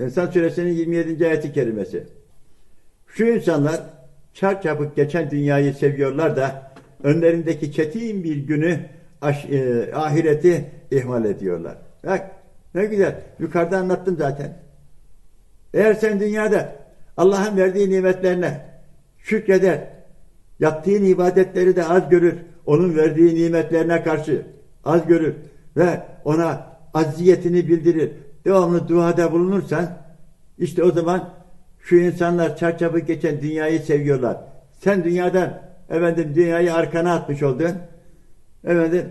İnsan suresinin 27. ayeti kerimesi. Şu insanlar çarçabuk geçen dünyayı seviyorlar da önlerindeki çetin bir günü e, ahireti ihmal ediyorlar. Bak ne güzel. Yukarıda anlattım zaten. Eğer sen dünyada Allah'ın verdiği nimetlerine şükreder, yaptığın ibadetleri de az görür, onun verdiği nimetlerine karşı az görür ve ona aziyetini bildirir, devamlı duada bulunursan, işte o zaman şu insanlar çarçabuk geçen dünyayı seviyorlar. Sen dünyadan, efendim dünyayı arkana atmış oldun. Efendim,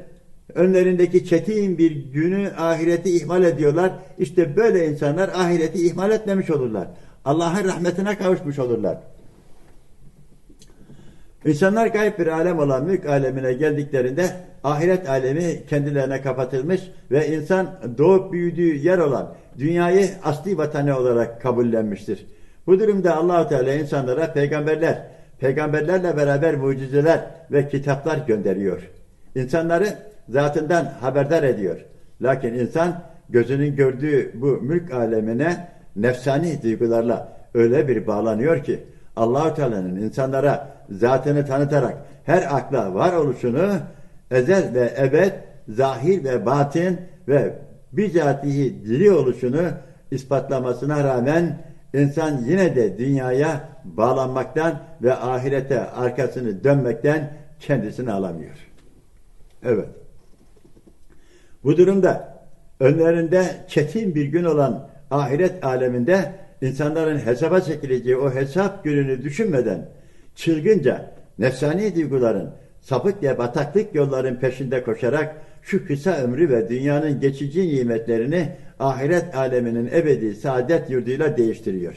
önlerindeki çetin bir günü ahireti ihmal ediyorlar. İşte böyle insanlar ahireti ihmal etmemiş olurlar. Allah'ın rahmetine kavuşmuş olurlar. İnsanlar gayb bir alem olan mülk alemine geldiklerinde ahiret alemi kendilerine kapatılmış ve insan doğup büyüdüğü yer olan dünyayı asli vatanı olarak kabullenmiştir. Bu durumda Allahu Teala insanlara peygamberler, peygamberlerle beraber mucizeler ve kitaplar gönderiyor. İnsanları zatından haberdar ediyor. Lakin insan gözünün gördüğü bu mülk alemine nefsani duygularla öyle bir bağlanıyor ki Allahu Teala'nın insanlara zatını tanıtarak her akla var oluşunu ezel ve ebed, zahir ve batin ve bizatihi diri oluşunu ispatlamasına rağmen insan yine de dünyaya bağlanmaktan ve ahirete arkasını dönmekten kendisini alamıyor. Evet. Bu durumda önlerinde çetin bir gün olan ahiret aleminde insanların hesaba çekileceği o hesap gününü düşünmeden çılgınca nefsani duyguların sapık ve bataklık yolların peşinde koşarak şu kısa ömrü ve dünyanın geçici nimetlerini ahiret aleminin ebedi saadet yurduyla değiştiriyor.